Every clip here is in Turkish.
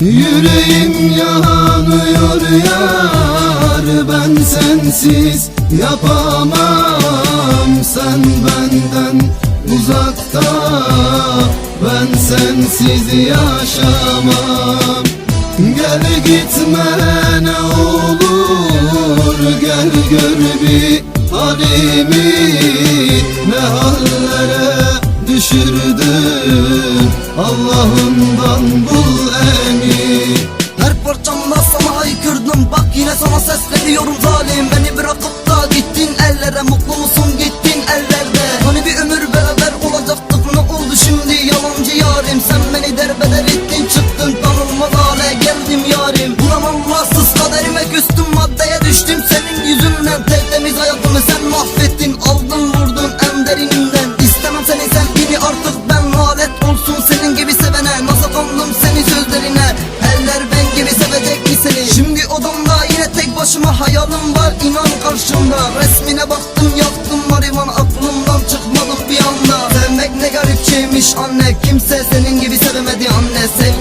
Yüreğim yanıyor yar Ben sensiz yapamam. Sen benden uzakta sensiz yaşamam. Gel gitme ne olur Gel gör bir halimi. Ne hallere düşürdün Allah'ından bul eni. Her parçamda sana haykırdım Bak yine sana sesleniyorum. Zalim Beni bırakıp da gittin başıma hayalim var inan karşımda. Resmine baktım yaktım marivan aklımdan çıkmadım bir anda. Sevmek ne garip şeymiş anne Kimse senin gibi sevemedi anne. Sevgimi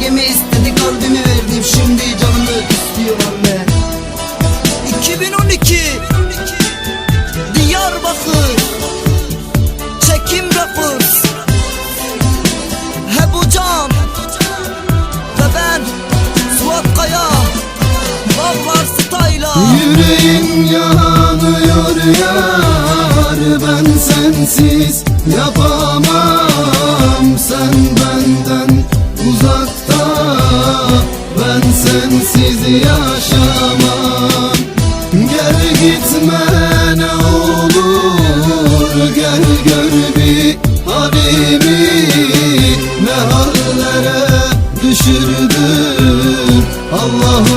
sensiz yapamam. Sen benden uzakta Ben sensiz yaşamam. Gel gitme ne olur. Gel gör bir halimi. Ne hallere düşürdün emin